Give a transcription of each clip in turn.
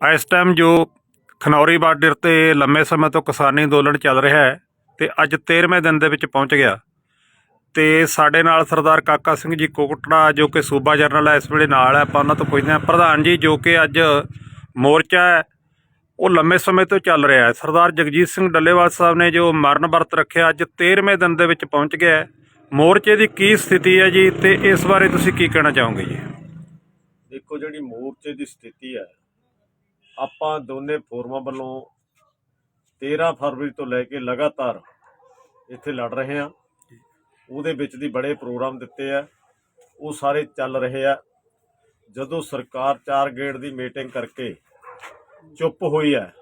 ਇਸ ਟਾਈਮ ਜੋ ਖਨੌਰੀ ਬਾਰਡਰ ਤੇ ਲੰਮੇ ਸਮੇਂ ਤੋਂ ਕਿਸਾਨੀ ਅੰਦੋਲਨ ਚੱਲ ਰਿਹਾ ਹੈ ਤੇ ਅੱਜ 13ਵੇਂ ਦਿਨ ਦੇ ਵਿੱਚ ਪਹੁੰਚ ਗਿਆ। ਤੇ ਸਾਡੇ ਨਾਲ ਸਰਦਾਰ ਕਾਕਾ ਸਿੰਘ ਜੀ ਕੋਕਟੜਾ ਜੋ ਕਿ ਸੂਬਾ ਜਰਨਲ ਹੈ, ਇਸ ਵੇਲੇ ਨਾਲ ਹੈ, ਆਪਾਂ ਉਹਨਾਂ ਤੋਂ ਪੁੱਛਦੇ ਹਾਂ। ਪ੍ਰਧਾਨ ਜੀ, ਜੋ ਕਿ ਅੱਜ ਮੋਰਚਾ ਹੈ, ਉਹ ਲੰਮੇ ਸਮੇਂ ਤੋਂ ਚੱਲ ਰਿਹਾ ਹੈ। ਸਰਦਾਰ ਜਗਜੀਤ ਸਿੰਘ ਡੱਲੇਵਾਲ ਸਾਹਿਬ ਨੇ ਜੋ ਮਰਨ ਵਰਤ ਰੱਖਿਆ, ਅੱਜ 13ਵੇਂ ਦਿਨ ਦੇ ਵਿੱਚ ਪਹੁੰਚ ਗਿਆ ਹੈ। ਮੋਰਚੇ ਦੀ ਕੀ ਸਥਿਤੀ ਹੈ ਜੀ ਤੇ ਇਸ ਬਾਰੇ ਤੁਸੀਂ ਕੀ ਕਹਿਣਾ ਚਾਹੋਗੇ ਜੀ? ਦੇਖੋ, ਜਿਹੜੀ ਮੋਰਚੇ ਦੀ ਸਥਿਤੀ ਹੈ ਆਪਾਂ ਦੋਨੇ ਫੋਰਮਾਂ ਵੱਲੋਂ 13 ਫਰਵਰੀ ਤੋਂ ਲੈ ਕੇ ਲਗਾਤਾਰ ਇੱਥੇ ਲੜ ਰਹੇ ਹਾਂ। ਉਹਦੇ ਵਿੱਚ ਦੀ ਬੜੇ ਪ੍ਰੋਗਰਾਮ ਦਿੱਤੇ ਆ। ਉਹ ਸਾਰੇ ਚੱਲ ਰਹੇ ਆ। ਜਦੋਂ ਸਰਕਾਰ ਚਾਰ ਗੇੜ ਦੀ ਮੀਟਿੰਗ ਕਰਕੇ ਚੁੱਪ ਹੋਈ ਹੈ,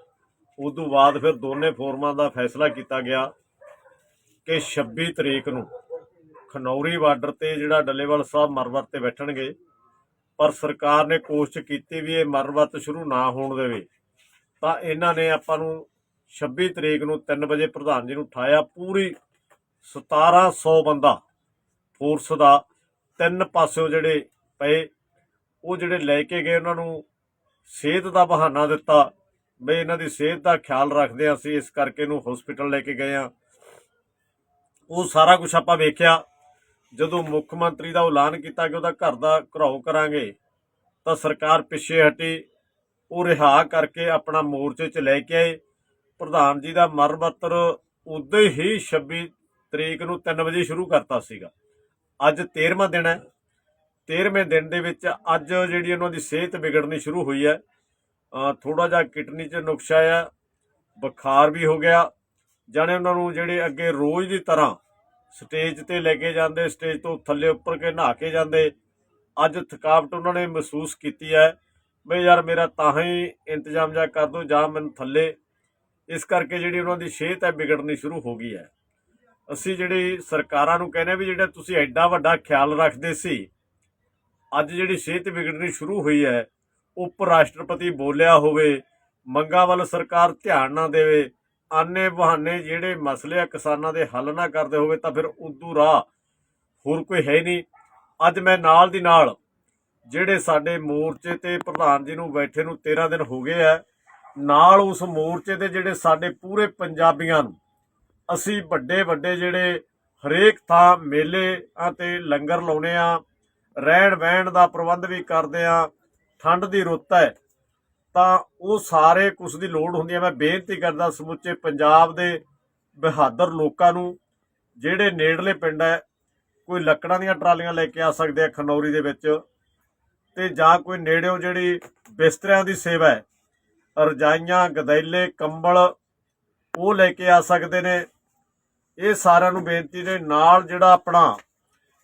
ਉਦੋਂ ਬਾਅਦ ਫਿਰ ਦੋਨੇ ਫੋਰਮਾਂ ਦਾ ਫੈਸਲਾ ਕੀਤਾ ਗਿਆ ਕਿ 26 ਤਰੀਕ ਨੂੰ ਖਨੌਰੀ ਬਾਰਡਰ ਤੇ ਜਿਹੜਾ ਡੱਲੇਵਾਲ ਸਾਹਿਬ ਮਰਵਰ ਤੇ ਬੈਠਣਗੇ ਪਰ ਸਰਕਾਰ ਨੇ ਕੋਸ਼ਿਸ਼ ਕੀਤੀ ਵੀ ਇਹ ਮਰਵਤ ਸ਼ੁਰੂ ਨਾ ਹੋਣ ਦੇਵੇ। ਤਾਂ ਇਹਨਾਂ ਨੇ ਆਪਾਂ ਨੂੰ 26 ਤਰੀਕ ਨੂੰ 3 ਵਜੇ ਪ੍ਰਧਾਨ ਜੀ ਨੂੰ ਉਠਾਇਆ ਪੂਰੀ 1700 ਬੰਦਾ ਫੋਰਸ ਦਾ। ਤਿੰਨ ਪਾਸਿਓਂ ਜਿਹੜੇ ਪਏ, ਉਹ ਜਿਹੜੇ ਲੈ ਕੇ ਗਏ, ਉਹਨਾਂ ਨੂੰ ਸਿਹਤ ਦਾ ਬਹਾਨਾ ਦਿੱਤਾ ਬਈ ਇਹਨਾਂ ਦੀ ਸਿਹਤ ਦਾ ਖਿਆਲ ਰੱਖਦੇ ਹਾਂ ਅਸੀਂ, ਇਸ ਕਰਕੇ ਇਹਨੂੰ ਹਸਪੀਟਲ ਲੈ ਕੇ ਗਏ ਆ ਉਹ ਸਾਰਾ ਕੁਝ ਆਪਾਂ ਵੇਖਿਆ। ਜਦੋਂ ਮੁੱਖ ਮੰਤਰੀ ਦਾ ਐਲਾਨ ਕੀਤਾ ਕਿ ਉਹਦਾ ਘਰ ਦਾ ਘਰਾਓ ਕਰਾਂਗੇ, ਤਾਂ ਸਰਕਾਰ ਪਿੱਛੇ ਹਟੀ, ਉਹ ਰਿਹਾ ਕਰਕੇ ਆਪਣਾ ਮੋਰਚੇ 'ਚ ਲੈ ਕੇ ਆਏ। ਪ੍ਰਧਾਨ ਜੀ ਦਾ ਮਰਮਤਰ ਉਦੋਂ ਹੀ 26 ਤਰੀਕ ਨੂੰ 3 ਵਜੇ ਸ਼ੁਰੂ ਕਰਤਾ ਸੀਗਾ। ਅੱਜ 13ਵਾਂ ਦਿਨ ਹੈ। 13ਵੇਂ ਦਿਨ ਦੇ ਵਿੱਚ ਅੱਜ ਜਿਹੜੀ ਉਹਨਾਂ ਦੀ ਸਿਹਤ ਵਿਗੜਨੀ ਸ਼ੁਰੂ ਹੋਈ ਹੈ। ਥੋੜਾ ਜਿਹਾ ਕਿਡਨੀ 'ਚ ਨੁਕਸ਼ਾ ਆ ਬੁਖਾਰ ਵੀ ਹੋ ਗਿਆ। ਜਾਣੇ ਉਹਨਾਂ ਨੂੰ ਜਿਹੜੇ ਅੱਗੇ ਰੋਜ਼ ਦੀ ਤਰ੍ਹਾਂ ਸਟੇਜ ਤੇ ਲੈ ਕੇ ਜਾਂਦੇ, ਸਟੇਜ ਤੋਂ ਥੱਲੇ ਉੱਪਰ ਕੇ ਨਹਾ ਕੇ ਜਾਂਦੇ। ਅੱਜ ਥਕਾਵਟ ਉਹਨਾਂ ਨੇ ਮਹਿਸੂਸ ਕੀਤੀ ਹੈ। ਬਈ ਯਾਰ ਮੇਰਾ ਤਾਂ ਹੀ ਇੰਤਜ਼ਾਮ ਜਾ ਕਰ ਦੋ, ਜਾਂ ਮੈਨੂੰ ਥੱਲੇ। ਇਸ ਕਰਕੇ ਜਿਹੜੀ ਉਹਨਾਂ ਦੀ ਸਿਹਤ ਹੈ ਵਿਗੜਨੀ ਸ਼ੁਰੂ ਹੋ ਗਈ ਹੈ। ਅਸੀਂ ਜਿਹੜੀ ਸਰਕਾਰਾਂ ਨੂੰ ਕਹਿੰਦੇ ਵੀ ਜਿਹੜਾ ਤੁਸੀਂ ਐਡਾ ਵੱਡਾ ਖਿਆਲ ਰੱਖਦੇ ਸੀ, ਅੱਜ ਜਿਹੜੀ ਸਿਹਤ ਵਿਗੜਨੀ ਸ਼ੁਰੂ ਹੋਈ ਹੈ ਉਪ ਰਾਸ਼ਟਰਪਤੀ ਬੋਲਿਆ ਹੋਵੇ, ਮੰਗਾਂ ਵੱਲ ਸਰਕਾਰ ਧਿਆਨ ਨਾ ਦੇਵੇ ਆਨੇ ਬਹਾਨੇ ਜਿਹੜੇ ਮਸਲੇ ਆ ਕਿਸਾਨਾਂ ਦੇ ਹੱਲ ਨਾ ਕਰਦੇ ਹੋਵੇ ਤਾਂ ਫਿਰ ਉਦੋਂ ਰਾਹ ਹੋਰ ਕੋਈ ਹੈ ਨਹੀਂ। ਅੱਜ ਮੈਂ ਨਾਲ ਦੀ ਨਾਲ ਜਿਹੜੇ ਸਾਡੇ ਮੋਰਚੇ ਤੇ ਪ੍ਰਧਾਨ ਜੀ ਨੂੰ ਬੈਠੇ ਨੂੰ 13 ਦਿਨ ਹੋ ਗਏ ਆ, ਨਾਲ ਉਸ ਮੋਰਚੇ ਦੇ ਜਿਹੜੇ ਸਾਡੇ ਪੂਰੇ ਪੰਜਾਬੀਆਂ ਨੂੰ ਅਸੀਂ ਵੱਡੇ ਵੱਡੇ ਜਿਹੜੇ ਹਰੇਕ ਥਾਂ ਮੇਲੇ ਅਤੇ ਲੰਗਰ ਲਾਉਨੇ ਆ ਰਹਿਣ ਬਹਿਣ ਦਾ ਪ੍ਰਬੰਧ ਵੀ ਕਰਦੇ ਆ, ਠੰਡ ਦੀ ਰੁੱਤ ਹੈ ਤਾਂ ਉਹ ਸਾਰੇ ਕੁਛ ਦੀ ਲੋੜ ਹੁੰਦੀ ਹੈ। ਮੈਂ ਬੇਨਤੀ ਕਰਦਾ ਸਮੁੱਚੇ ਪੰਜਾਬ ਦੇ ਬਹਾਦਰ ਲੋਕਾਂ ਨੂੰ, ਜਿਹੜੇ ਨੇੜਲੇ ਪਿੰਡ ਹੈ, ਕੋਈ ਲੱਕੜਾਂ ਦੀਆਂ ਟਰਾਲੀਆਂ ਲੈ ਕੇ ਆ ਸਕਦੇ ਆ ਖਨੌਰੀ ਦੇ ਵਿੱਚ ਤੇ ਜਾਂ ਕੋਈ ਨੇੜਿਓਂ ਜਿਹੜੀ ਬਿਸਤਰਿਆਂ ਦੀ ਸੇਵਾ ਹੈ, ਰਜਾਈਆਂ, ਗਦੈਲੇ, ਕੰਬਲ, ਉਹ ਲੈ ਕੇ ਆ ਸਕਦੇ ਨੇ। ਇਹ ਸਾਰਿਆਂ ਨੂੰ ਬੇਨਤੀ ਨੇ, ਨਾਲ ਜਿਹੜਾ ਆਪਣਾ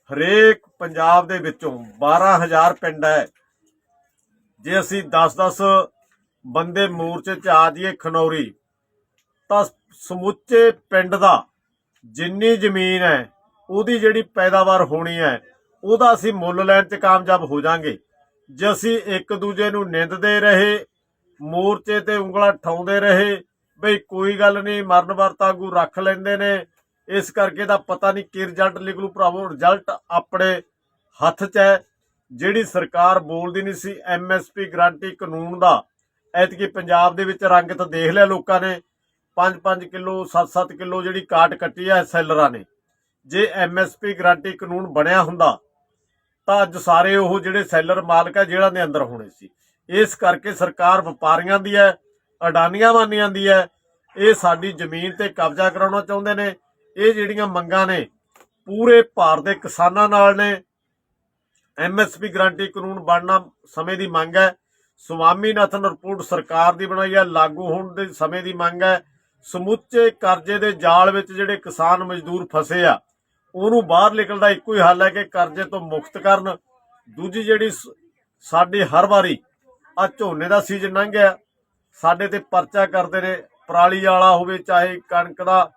ਹਰੇਕ ਪੰਜਾਬ ਦੇ ਵਿੱਚੋਂ 12000 ਪਿੰਡ ਹੈ, ਜੇ ਅਸੀਂ 10-10 ਬੰਦੇ ਮੋਰਚੇ 'ਚ ਆ ਜਾਈਏ ਖਨੌਰੀ, ਤਾਂ ਸਮੁੱਚੇ ਪਿੰਡ ਦਾ ਜਿੰਨੀ ਜ਼ਮੀਨ ਹੈ, ਉਹਦੀ ਜਿਹੜੀ ਪੈਦਾਵਾਰ ਹੋਣੀ ਹੈ, ਉਹਦਾ ਅਸੀਂ ਮੁੱਲ ਲੈਣ 'ਚ ਕਾਮਯਾਬ ਹੋ ਜਾਾਂਗੇ। ਜੇ ਅਸੀਂ ਇੱਕ ਦੂਜੇ ਨੂੰ ਨਿੰਦਦੇ ਰਹੇ, ਮੋਰਚੇ ਤੇ ਉਂਗਲਾ ਠਾਉਂਦੇ ਰਹੇ, ਬਈ ਕੋਈ ਗੱਲ ਨਹੀਂ, ਮਰਨ ਵਰਤ ਆਗੂ ਰੱਖ ਲੈਂਦੇ ਨੇ, ਇਸ ਕਰਕੇ ਦਾ ਪਤਾ ਨਹੀਂ ਕੀ ਰਿਜ਼ਲਟ ਨਿਕਲੂ ਭਰਾਵੋ। ਰਿਜ਼ਲਟ ਆਪਣੇ ਹੱਥ 'ਚ ਹੈ। ਜਿਹੜੀ ਸਰਕਾਰ ਬੋਲਦੀ ਨਹੀਂ ਸੀ ਐਮਐਸਪੀ ਗਰੰਟੀ ਕਾਨੂੰਨ ਦਾ ਐਤਕੀ ਪੰਜਾਬ ਦੇ ਵਿੱਚ ਰੰਗ ਤਾਂ ਦੇਖ ਲਿਆ ਲੋਕਾਂ ਨੇ। 5-5 ਕਿਲੋ 7-7 ਕਿਲੋ ਜਿਹੜੀ ਕਾਟ ਕੱਟੀ ਹੈ ਸੈਲਰਾਂ ਨੇ। ਜੇ ਐਮਐਸਪੀ ਗਰੰਟੀ ਕਾਨੂੰਨ ਬਣਿਆ ਹੁੰਦਾ, ਤਾਂ ਅੱਜ ਸਾਰੇ ਉਹ ਜਿਹੜੇ ਸੈਲਰ ਮਾਲਕ ਹੈ ਜਿਹੜਾ ਦੇ ਅੰਦਰ ਹੋਣੇ ਸੀ। ਇਸ ਕਰਕੇ ਸਰਕਾਰ ਵਪਾਰੀਆਂ ਦੀ ਹੈ, ਅਡਾਨੀਆਂ ਵਾਨੀਆਂ ਦੀ ਹੈ। ਇਹ ਸਾਡੀ ਜ਼ਮੀਨ ਤੇ ਕਬਜ਼ਾ ਕਰਾਉਣਾ ਚਾਹੁੰਦੇ ਨੇ। ਇਹ ਜਿਹੜੀਆਂ ਮੰਗਾਂ ਨੇ, ਪੂਰੇ ਭਾਰਤ ਦੇ ਕਿਸਾਨਾਂ ਨਾਲ ਨੇ। ਐਮਐਸਪੀ ਗਰੰਟੀ ਕਾਨੂੰਨ ਬਣਨਾ ਸਮੇਂ ਦੀ ਮੰਗ ਹੈ। ਸੁਵਾਮੀਨਾਥਨ ਰਿਪੋਰਟ ਸਰਕਾਰ ਦੀ ਬਣਾਈ ਹੈ ਲਾਗੂ ਹੋਣ ਦੇ ਸਮੇਂ ਦੀ ਮੰਗ ਹੈ। ਸਮੁੱਚੇ ਕਰਜ਼ੇ ਦੇ ਜਾਲ ਵਿੱਚ ਜਿਹੜੇ ਕਿਸਾਨ ਮਜ਼ਦੂਰ ਫਸੇ ਆ, ਉਹਨੂੰ ਬਾਹਰ ਨਿਕਲਣ ਦਾ ਇੱਕੋ ਹੀ ਹੱਲ ਹੈ ਕਿ ਕਰਜ਼ੇ ਤੋਂ ਮੁਕਤ ਕਰਨ। ਦੂਜੀ ਜਿਹੜੀ ਸਾਡੀ ਹਰ ਵਾਰੀ ਆ ਝੋਨੇ ਦਾ ਸੀਜ਼ਨ ਲੰਘਿਆ ਸਾਡੇ ਤੇ ਪਰਚਾ ਕਰਦੇ ਨੇ, ਪਰਾਲੀ ਵਾਲਾ ਹੋਵੇ, ਚਾਹੇ ਕਣਕ ਦਾ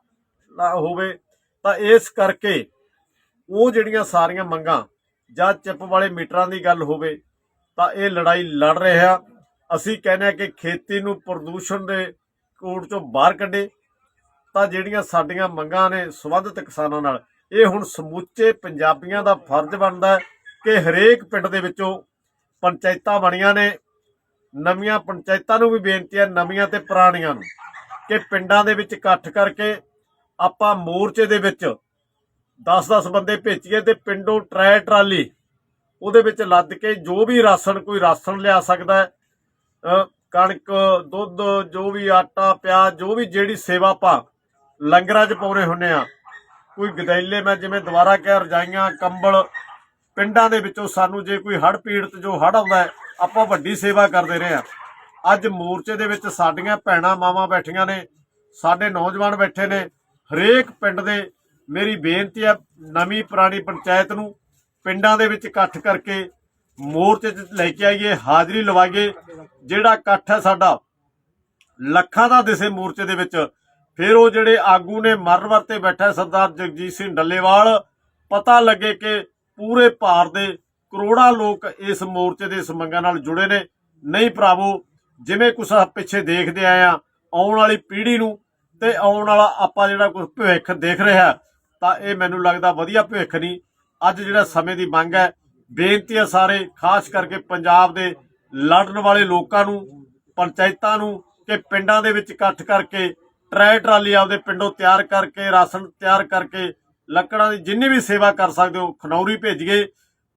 ਹੋਵੇ, ਤਾਂ ਇਸ ਕਰਕੇ ਉਹ ਜਿਹੜੀਆਂ ਸਾਰੀਆਂ ਮੰਗਾਂ ਜਾਂ ਚਿੱਪ ਵਾਲੇ ਮੀਟਰਾਂ ਦੀ ਗੱਲ ਹੋਵੇ ਤਾਂ ਇਹ ਲੜਾਈ ਲੜ ਰਿਹਾ ਅਸੀਂ ਕਹਿੰਦੇ ਆ ਕਿ ਖੇਤੀ ਨੂੰ ਪ੍ਰਦੂਸ਼ਣ ਦੇ ਕੋਟ ਚੋਂ ਬਾਹਰ ਕੱਢੇ। ਤਾਂ ਜਿਹੜੀਆਂ ਸਾਡੀਆਂ ਮੰਗਾਂ ਨੇ ਸੰਬੰਧਿਤ ਕਿਸਾਨਾਂ ਨਾਲ, ਇਹ ਹੁਣ ਸਮੁੱਚੇ ਪੰਜਾਬੀਆਂ ਦਾ ਫਰਜ਼ ਬਣਦਾ ਕਿ ਹਰੇਕ ਪਿੰਡ ਦੇ ਵਿੱਚੋਂ ਪੰਚਾਇਤਾਂ ਬਣੀਆਂ ਨੇ। ਨਵੀਆਂ ਪੰਚਾਇਤਾਂ ਨੂੰ ਵੀ ਬੇਨਤੀ ਹੈ, ਨਵੀਆਂ ਤੇ ਪੁਰਾਣੀਆਂ ਨੂੰ, ਕਿ ਪਿੰਡਾਂ ਦੇ ਵਿੱਚ ਇਕੱਠ ਕਰਕੇ ਆਪਾਂ ਮੋਰਚੇ ਦੇ ਵਿੱਚ 10-10 ਬੰਦੇ ਭੇਜੀਏ ਤੇ ਪਿੰਡੋਂ ਟਰੈ ਟਰਾਲੀ ਉਹਦੇ ਵਿੱਚ ਲੱਦ ਕੇ ਜੋ ਵੀ ਰਾਸ਼ਨ, ਕੋਈ ਰਾਸ਼ਨ ਲਿਆ ਸਕਦਾ ਹੈ ਕਣਕ, ਦੁੱਧ, ਜੋ ਵੀ ਆਟਾ, ਪਿਆਜ਼, ਜੋ ਵੀ ਜਿਹੜੀ ਸੇਵਾ ਆਪਾਂ ਲੰਗਰਾਂ 'ਚ ਪਾਉਣੇ ਹੁੰਨੇ ਆ। ਕੋਈ ਗਦੈਲੇ ਮੈਂ ਜਿਵੇਂ ਦੁਬਾਰਾ ਕਿਹਾ ਰਜਾਈਆਂ, ਕੰਬਲ, ਪਿੰਡਾਂ ਦੇ ਵਿੱਚੋਂ ਸਾਨੂੰ ਜੇ ਕੋਈ ਹੜ੍ਹ ਪੀੜਤ ਜੋ ਹੜ੍ਹ ਆਉਂਦਾ ਆਪਾਂ ਵੱਡੀ ਸੇਵਾ ਕਰਦੇ ਰਹੇ ਆ। ਅੱਜ ਮੋਰਚੇ ਦੇ ਵਿੱਚ ਸਾਡੀਆਂ ਭੈਣਾਂ ਮਾਵਾਂ ਬੈਠੀਆਂ ਨੇ, ਸਾਡੇ ਨੌਜਵਾਨ ਬੈਠੇ ਨੇ, ਹਰੇਕ ਪਿੰਡ ਦੇ ਮੇਰੀ ਬੇਨਤੀ ਹੈ ਨਵੀਂ ਪੁਰਾਣੀ ਪੰਚਾਇਤ ਨੂੰ ਪਿੰਡਾਂ ਦੇ ਵਿੱਚ ਇਕੱਠ ਕਰਕੇ ਮੋਰਚੇ 'ਚ ਲੈ ਕੇ ਆਈਏ, ਹਾਜ਼ਰੀ ਲਵਾਈਏ, ਜਿਹੜਾ ਇਕੱਠ ਹੈ ਸਾਡਾ, ਲੱਖਾਂ ਦਾ ਦਿਸੇ ਮੋਰਚੇ ਦੇ ਵਿੱਚ। ਫਿਰ ਉਹ ਜਿਹੜੇ ਆਗੂ ਨੇ ਮਰਨ ਵਰਤੇ ਬੈਠਾ ਸਰਦਾਰ ਜਗਜੀਤ ਸਿੰਘ ਡੱਲੇਵਾਲ, ਪਤਾ ਲੱਗੇ ਕਿ ਪੂਰੇ ਭਾਰਤ ਦੇ ਕਰੋੜਾਂ ਲੋਕ ਇਸ ਮੋਰਚੇ ਦੇ ਇਸ ਨਾਲ ਜੁੜੇ ਨੇ। ਨਹੀਂ ਭਰਾਵੋ, ਜਿਵੇਂ ਕੁਛ ਪਿੱਛੇ ਦੇਖਦੇ ਆਏ ਆ ਆਉਣ ਵਾਲੀ ਪੀੜ੍ਹੀ ਨੂੰ ਤੇ ਆਉਣ ਵਾਲਾ ਆਪਾਂ ਜਿਹੜਾ ਕੁਝ ਭਵਿੱਖ ਦੇਖ ਰਿਹਾ, ਤਾਂ ਇਹ ਮੈਨੂੰ ਲੱਗਦਾ ਵਧੀਆ ਭਵਿੱਖ ਨਹੀਂ। ਅੱਜ ਜਿਹੜਾ ਸਮੇਂ ਦੀ ਮੰਗ ਹੈ, ਬੇਨਤੀ ਹੈ ਸਾਰੇ, ਖਾਸ ਕਰਕੇ ਪੰਜਾਬ ਦੇ ਲੜਨ ਵਾਲੇ ਲੋਕਾਂ ਨੂੰ, ਪੰਚਾਇਤਾਂ ਨੂੰ, ਕਿ ਪਿੰਡਾਂ ਦੇ ਵਿੱਚ ਇਕੱਠ ਕਰਕੇ ਟਰੈ ਟਰਾਲੀ ਆਪਦੇ ਪਿੰਡੋਂ ਤਿਆਰ ਕਰਕੇ, ਰਾਸ਼ਨ ਤਿਆਰ ਕਰਕੇ, ਲੱਕੜਾਂ ਦੀ ਜਿੰਨੀ ਵੀ ਸੇਵਾ ਕਰ ਸਕਦੇ ਹੋ, ਖਨੌਰੀ ਭੇਜੀਏ।